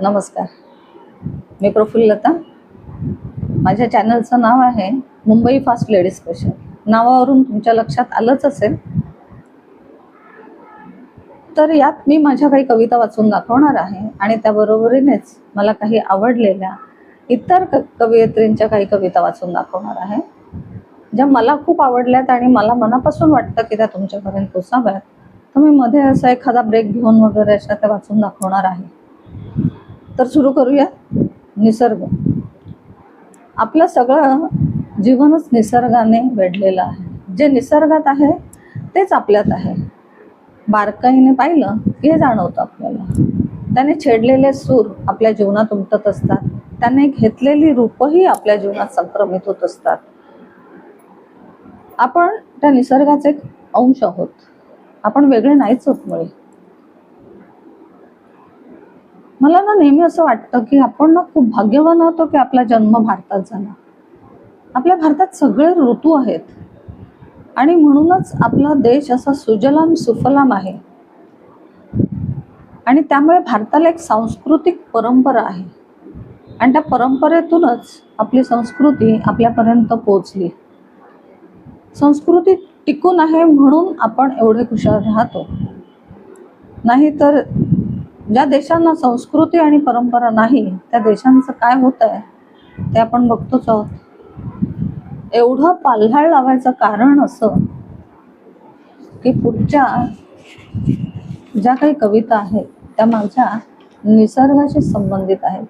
नमस्कार. मी प्रफुल्लता माझ्या चॅनलचं नाव आहे मुंबई फास्ट लेडीज स्पेशल. नावावरून तुमच्या लक्षात आलंच असेल. तर यात मी माझ्या काही कविता वाचून दाखवणार आहे आणि त्याबरोबरीनेच मला काही आवडलेल्या इतर क कवयित्रींच्या काही कविता वाचून दाखवणार आहे. ज्या मला खूप आवडल्यात आणि मला मनापासून वाटतं की त्या तुमच्यापर्यंत पोचाव्यात. तर मी मध्ये असा एखादा ब्रेक घेऊन वगैरे अशा त्या वाचून दाखवणार आहे. तर सुरू करूया. निसर्ग. आपलं सगळं जीवनच निसर्गाने वेढलेलं आहे. जे निसर्गात आहे तेच आपल्यात आहे. बारकाईने पाहिलं हे जाणवतं आपल्याला. त्याने छेडलेले सूर आपल्या जीवनात उमटत असतात. त्याने घेतलेली रूपही आपल्या जीवनात संक्रमित होत असतात. आपण त्या निसर्गाचे एक अंश आहोत. आपण वेगळे नाहीच होत मुळे. मला ना नेहमी असं वाटतं की आपण ना खूप भाग्यवान होतो की आपला जन्म भारतात झाला. आपल्या भारतात सगळे ऋतू आहेत. आणि म्हणूनच आपला देश असा सुजलाम सुफलाम आहे. आणि त्यामुळे भारताला एक सांस्कृतिक परंपरा आहे. आणि त्या परंपरेतूनच आपली संस्कृती आपल्यापर्यंत पोचली संस्कृती टिकून आहे म्हणून आपण एवढे खुशाल राहतो. नाहीतर ज्या देशांना संस्कृती आणि परंपरा नाही त्या देशांचं काय होत आहे ते आपण बघतोच आहोत. एवढं पाल्हाळ लावायचं कारण असं की पुढच्या ज्या काही कविता आहेत त्या माझ्या निसर्गाशी संबंधित आहेत.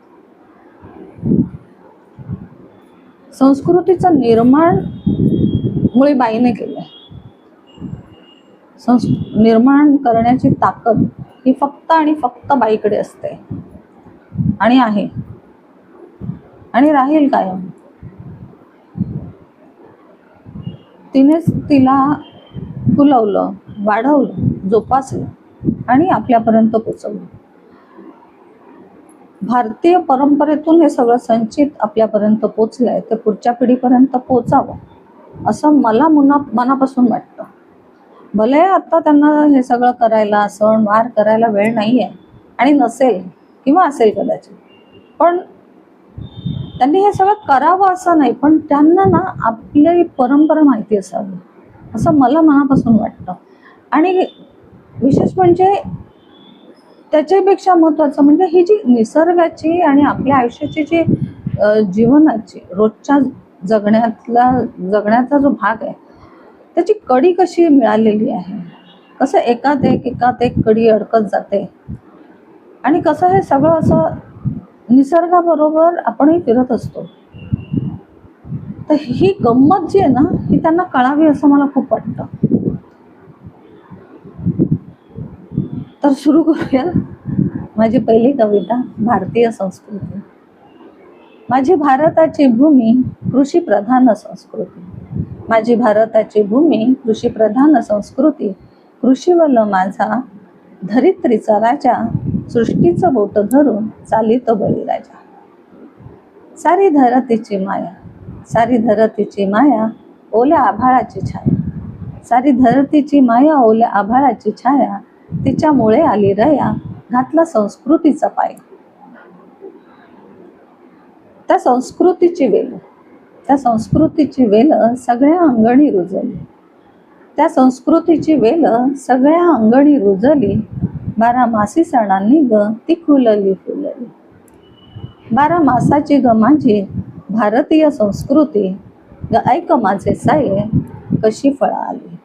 संस्कृतीचं निर्माण मुळे बाईने केलंय. संस् निर्माण करण्याची ताकद ही फक्त आणि फक्त बाईकडे असते. आणि आहे. आणि राहील कायम. तिनेच तिला फुलवलं वाढवलं जोपासलं आणि आपल्यापर्यंत पोचवलं. भारतीय परंपरेतून हे सगळं संचित आपल्यापर्यंत पोचलंय ते पुढच्या पिढीपर्यंत पोचावं असं मला मुना मनापासून वाटतं. भले आता त्यांना हे सगळं करायला सण वार करायला वेळ नाही आहे आणि नसेल किंवा असेल कदाचित. पण त्यांनी हे सगळं करावं असं नाही पण त्यांना ना आपली परंपरा माहिती असावी असं मला मनापासून वाटतं. आणि विशेष म्हणजे त्याच्यापेक्षा महत्त्वाचं म्हणजे ही जी निसर्गाची आणि आपल्या आयुष्याची जी जीवनाची रोजच्या जगण्यातला जगण्याचा जो भाग आहे त्याची कडी कशी मिळालेली आहे? कसं एकात एक एकात एक कडी अडकत जाते? आणि कसं हे सगळं असं निसर्गाबरोबर आपणही फिरत असतो? तर ही गंमत जी आहे ना ही त्यांना कळावी असं मला खूप वाटतं. तर सुरू करूया माझी पहिली कविता भारतीय संस्कृती. माझी भारताची भूमी कृषी प्रधान संस्कृती. माझी भारताची भूमी कृषी प्रधान संस्कृती कृषीवल माझा धरित्रीचा राजा सृष्टीचं बोट धरून चालित बळीराजा सारी धरतीची माया सारी धरतीची माया ओल्या आभाळाची छाया. सारी धरतीची माया ओल्या आभाळाची छाया तिच्यामुळे आली रया घातला संस्कृतीचा पाय. त्या संस्कृतीची वेल त्या संस्कृतीची वेल सगळ्या अंगणी रुजली. त्या संस्कृतीची वेल सगळ्या अंगणी रुजली. बारा मासी सणांनी ग ती फुलली फुलली. बारा मासाची ग माझी भारतीय संस्कृती. ग ऐक माझे साये कशी फळा आली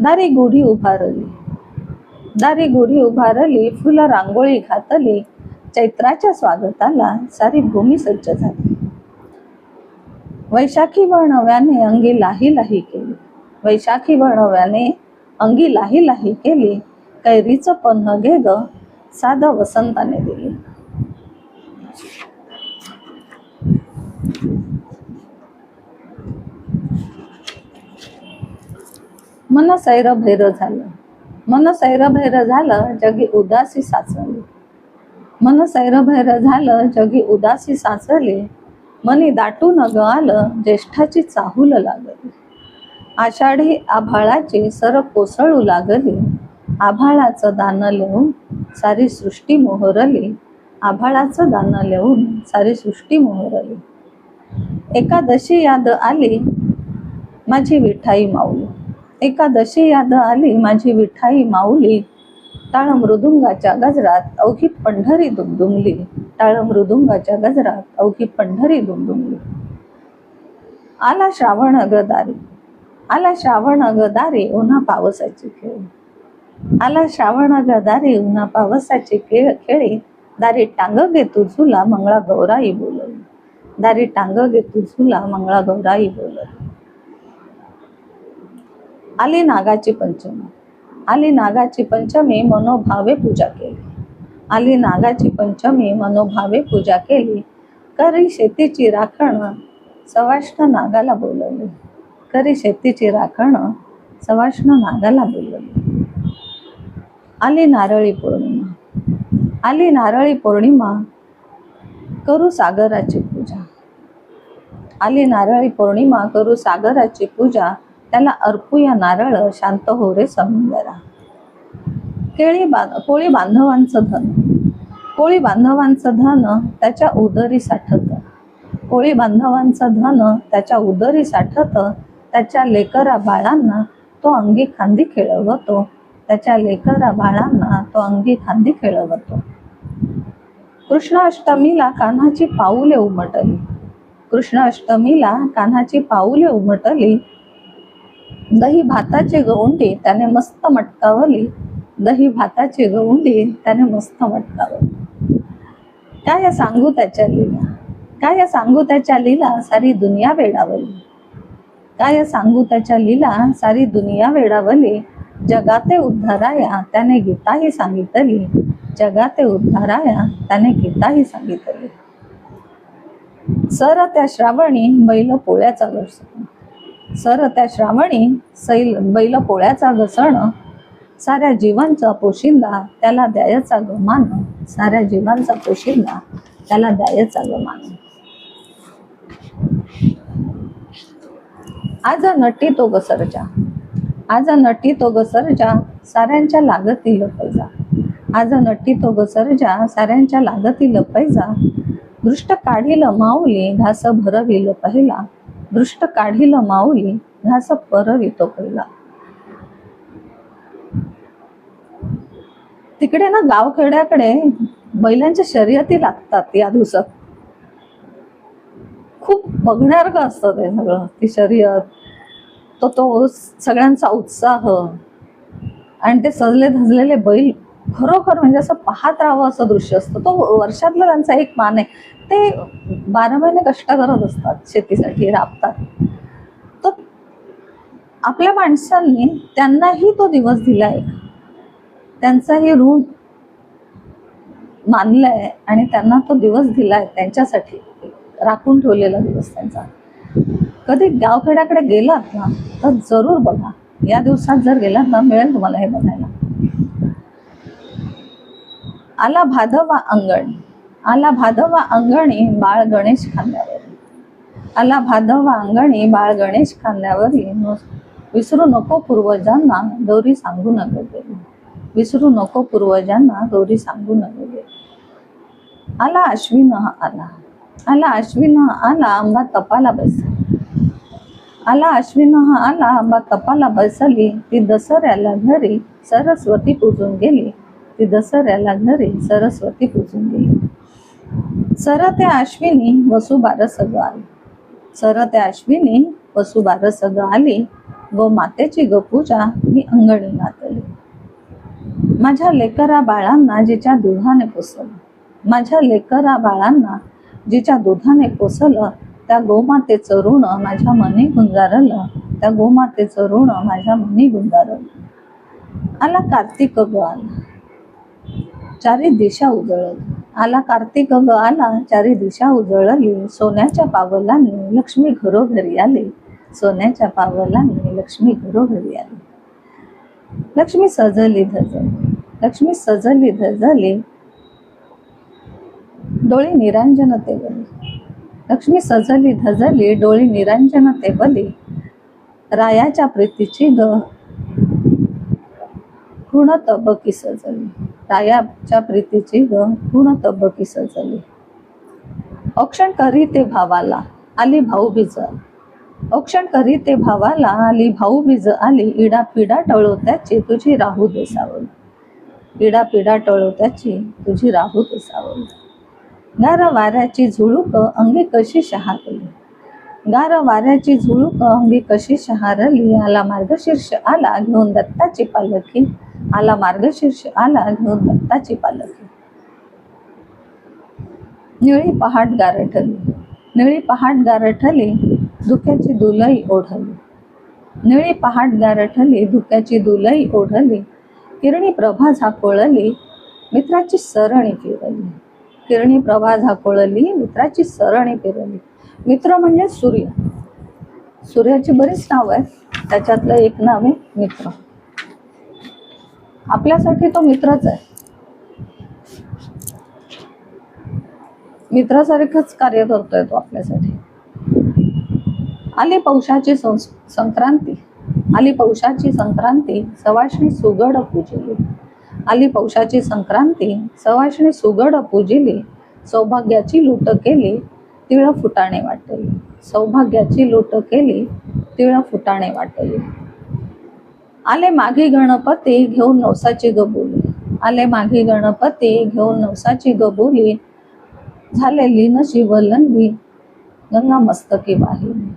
दारी गुढी उभारली. दारी गुढी उभारली फुलं रांगोळी घातली. चैत्राच्या स्वागताला सारी भूमी सज्ज झाली. वैशाखी वर्णव्याने अंगी लाही लाही केली. वैशाखी वर्णव्याने अंगी लाही लाही केली. कैरीचं पन्ह घे ग साध वसंताने दिली. मन सैर भैर झालं. मन सैर भैर झालं जगी उदासी साचली. मन सैर भैर झालं जगी उदासी साचली. मनी दाटून ग आलं ज्येष्ठाची चाहूल लागली. आषाढी आभाळाची सर कोसळू लागली. आभाळाचं दानं लिहून सारी सृष्टी मोहरली. आभाळाचं दानं लिहून सारी सृष्टी मोहरली. एकादशी याद आली माझी विठाई माऊली. एकादशी याद आली माझी विठाई माऊली. टाळ मृदुंगाच्या गजरात अवघी पंढरी दुमदुमली. टाळ मृदुंगाच्या गजरात अवघी पंढरी दुमदुमली. आला श्रावण अगदारी. आला श्रावण अगदारी उन्हा पावसाचे खेळ. आला श्रावण अगदारी उन्हा पावसाचे खेळ खेळी. दारी टांग गे तुझुला मंगळा गौराई बोलली दारी टांग गे तुझुला मंगळा गौराई बोलली आली नागाची पंचमी. आली नागाची पंचमी मनोभावे पूजा केली. आली नागाची पंचमी मनोभावे पूजा केली. करी शेतीची राखण सवाष्ण नागाला बोलवली. करी शेतीची राखण सवाष्ण नागाला बोलवली. आली नारळी पौर्णिमा. आली नारळी पौर्णिमा करू सागराची पूजा. आली नारळी पौर्णिमा करू सागराची पूजा. त्याला अर्पूया नारळ शांत हो रे समुद्रा केळी बांध कोळी बांधवांचं धन. कोळी बांधवांचं धन त्याच्या उदरी साठत. कोळी बांधवांचं धन त्याच्या उदरी साठत. त्याच्या लेकरा बाळांना तो अंगी खांदी खेळवतो. त्याच्या लेकरा बाळांना तो अंगी खांदी खेळवतो. कृष्णाष्टमीला कान्हाची पाऊले उमटली. कृष्णाष्टमीला कान्हाची पाऊले उमटली. दही भाताची गोंडी त्याने मस्त मटकावली. दही भाताची गवंडी त्याने मस्त म्हटलं काय सांगू त्याच्या लीला? काय सांगू त्याच्या लीला? सारी दुनिया वेडावली. काय सांगू त्याच्या लीला? सारी दुनिया वेडावली. जगाते उद्धाराया त्याने गीताही सांगितली. जगाते उद्धाराया त्याने गीताही सांगितली. सर त्या श्रावणी बैल पोळ्याचा घसण. सर त्या श्रावणी सैल बैल पोळ्याचा घसण. साऱ्या जीवांचा पोशिंदा त्याला द्यायचा गमान. साऱ्या जीवांचा पोशिंदा त्याला द्यायचा गमान. आज नटी तो गसरजा आज नटी तो गसरजा साऱ्यांच्या लागतील पैजा आज नटी तो गसरजा साऱ्यांच्या लागतील पैजा दृष्ट काढील माऊली घास भरविल पहिला. दृष्ट काढील माऊली घास परवितो पहिला. तिकडे ना गावखेड्याकडे बैलांच्या शर्यती लागतात या दिवसात. खूप बघण्यासारखं असतं ते सगळं ती शर्यत. तो तो सगळ्यांचा उत्साह. आणि ते सजले धजलेले बैल खरोखर म्हणजे असं पाहत राहावं असं दृश्य असतं. तो वर्षातला त्यांचा एक मान आहे. ते बारा महिने कष्ट करत असतात शेतीसाठी राबतात. तर आपल्या माणसांनी त्यांनाही तो दिवस दिलाय त्यांचाही ऋण मानलंय आणि त्यांना तो दिवस दिलाय त्यांच्यासाठी. राखून ठेवलेला दिवस त्यांचा. कधी गावखेड्याकडे गेलात ना तर जरूर बघा. या दिवसात जर गेलात ना मिळेल तुम्हाला हे बघायला. आला भादवा अंगण. आला भादवा अंगणी बाळ गणेश खांद्यावर. आला भादवा अंगणी बाळ गणेश खांद्यावर विसरू नको पूर्वजांना गौरी सांगू नका गेली विसरू नको पूर्वजांना गौरी सांगू नये आला अश्विन हा आला. आला अश्विन हा आला आंबा तपाला बस आला अश्विन हा आला आंबा तपाला बसली. ती दसऱ्याला घरी सरस्वती पूजून गेली. ती दसऱ्याला घरी सरस्वती पूजून गेली. सर त्या अश्विनी वसुबार सगळं आली. सर त्या अश्विनी वसुबार सगळं आली. व मातेची ग पूजा मी अंगणी घातली माझ्या लेकरा बाळांना जिच्या दुधाने पोसलं. माझ्या लेकरा बाळांना जिच्या दुधाने पोसलं त्या गोमातेचं ऋण माझ्या मनी गुंजारलं त्या गोमातेचं ऋण माझ्या मनी गुंजारलं. आला कार्तिक ग आला. चारी दिशा उजळली. आला कार्तिक ग आला चारी दिशा उजळली. सोन्याच्या पावलांनी लक्ष्मी घरोघरी आली. सोन्याच्या पावलांनी लक्ष्मी घरोघरी आली. लक्ष्मी सजली धजली. लक्ष्मी सजली धजली. डोळी निरांजन तेवली लक्ष्मी सजली धजली डोळी निरांजन तेवली रायाच्या प्रीतीची ग. गुण तबकी सजली. रायाच्या प्रीतीची ग. गुण तबकी सजली. औक्षण करी ते भावाला. आली भाऊ भाऊबीज. औक्षण करी ते भावाला आली भाऊ बीज आली इडा पिडा टळवत्याची तुझी राहू देसावल इडा पिडा टळवत्याची तुझी राहू देसावल गार वाऱ्याची झुळूक अंगी कशी शहारली? गार वाऱ्याची झुळूक अंगी कशी शहारली? आला मार्गशीर्ष आला घेऊन दत्ताची पालखी. आला मार्गशीर्ष आला घेऊन दत्ताची पालखी. निळी पहाट गारठली निळी पहाट गारठली धुक्याची दुलई ओढली. निळी पहाट गारठली धुक्याची दुलई ओढली. किरणी प्रभा झाकोळली मित्राची सरणी फिरली. किरणी प्रभा झाकोळली मित्राची सरणी फिरली. मित्र म्हणजे सूर्य. सूर्याची बरीच नाव आहेत. त्याच्यातलं एक नाव आहे मित्र. आपल्यासाठी तो मित्रच आहे. मित्रासारखंच कार्य करतोय तो आपल्यासाठी. आली पौषाची संक्रांती. आली पौषाची संक्रांती सवाष्णी सुगड पूजिली. आली पौषाची संक्रांती सवाष्णी सुगड पूजिली. सौभाग्याची लूट केली तिळ फुटाणे वाटली. सौभाग्याची लूट केली तिळ फुटाणे वाटली. आले माघी गणपती घेऊन नवसाची गबुली. आले माघी गणपती घेऊन नवसाची गबुली. झाले लीन शिवलिंगी गंगा मस्तकी वाहिली.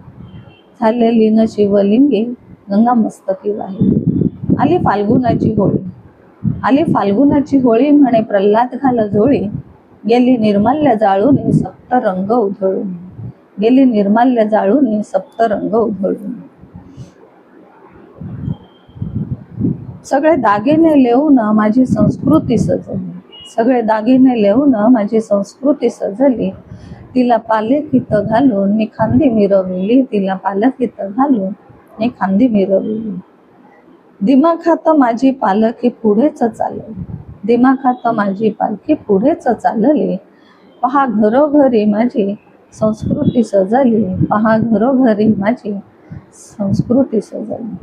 झाले लिंग शिवलिंगी गंगा मस्तकी वाहिली. आली फाल्गुनाची होळी. आली फाल्गुनाची होळी म्हणे प्रल्हाद घाल झोळी. गेली निर्माल्य जाळून सप्त रंग उधळून. गेली निर्माल्य जाळून सप्त रंग उधळून. सगळे दागिने लिहून माझी संस्कृती सजली सगळे दागिने लिहून माझी संस्कृती सजली. तिला पालखीत घालून मी खांदी मिरवली तिला पालखीत घालून मी खांदी मिरवली दिमाखात माझी पालखी पुढेच चालली. दिमाखात माझी पालखी पुढेच चालली. पहा घरोघरी माझी संस्कृती सजली. पहा घरोघरी माझी संस्कृती सजली.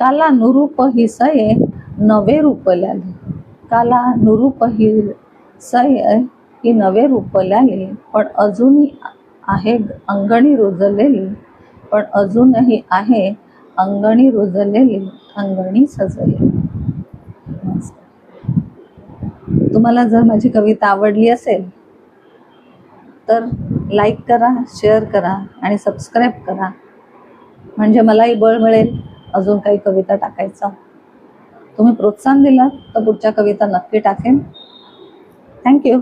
काला नुरूप ही सये नवे रूप ल्याले काला नुरूप ही सय की नवे रूप पण अजूनही आहे अंगणी रुजलेली पण अजूनही आहे अंगणी रुजलेली अंगणी सजलेली. तुम्हाला जर माझी कविता आवडली असेल तर लाईक करा शेअर करा आणि सबस्क्राईब करा. म्हणजे मलाही बळ मिळेल अजून काही कविता टाकायचा. तुम्ही प्रोत्साहन दिलात तर पुढच्या कविता नक्की टाकेन. थँक्यू